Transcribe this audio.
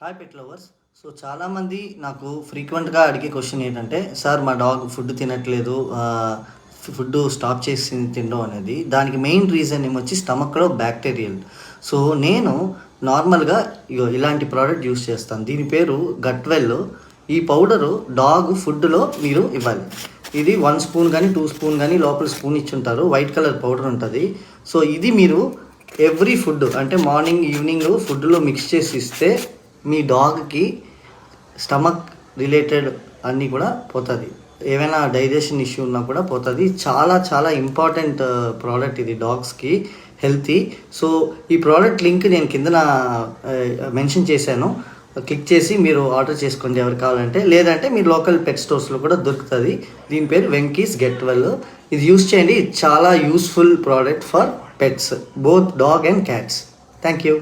Hi pet lovers so చాలామంది నాకు ఫ్రీక్వెంట్గా అడిగే క్వశ్చన్ ఏంటంటే సార్ మా డాగ్ ఫుడ్ తినట్లేదు ఫుడ్ స్టాప్ చేసి తినడం అనేది. దానికి మెయిన్ రీజన్ ఏమొచ్చి స్టమక్లో బ్యాక్టీరియల్ సో నేను నార్మల్గా ఇగో ఇలాంటి ప్రోడక్ట్ యూస్ చేస్తాను. దీని పేరు గట్వెల్ ఈ పౌడరు డాగ్ ఫుడ్లో మీరు ఇవ్వాలి. ఇది వన్ స్పూన్ కానీ టూ స్పూన్ కానీ లోపల స్పూన్ ఇచ్చుంటారు వైట్ కలర్ పౌడర్ ఉంటుంది. సో ఇది మీరు ఎవ్రీ ఫుడ్ అంటే మార్నింగ్ ఈవినింగ్ ఫుడ్లో మిక్స్ చేసి ఇస్తే మీ డాగ్కి స్టమక్ రిలేటెడ్ అన్నీ కూడా పోతుంది. ఏమైనా డైజెషన్ ఇష్యూ ఉన్నా కూడా పోతుంది. చాలా చాలా ఇంపార్టెంట్ ప్రోడక్ట్ ఇది డాగ్స్కి హెల్తీ. సో ఈ ప్రోడక్ట్ లింక్ నేను కింద మెన్షన్ చేశాను. క్లిక్ చేసి మీరు ఆర్డర్ చేసుకోండి ఎవరు కావాలంటే. లేదంటే మీరు లోకల్ పెట్ స్టోర్స్లో కూడా దొరుకుతుంది. దీని పేరు వెంకీస్ గెట్ వెల్. ఇది యూస్ చేయండి. చాలా useful product for pets both dog and cats. Thank you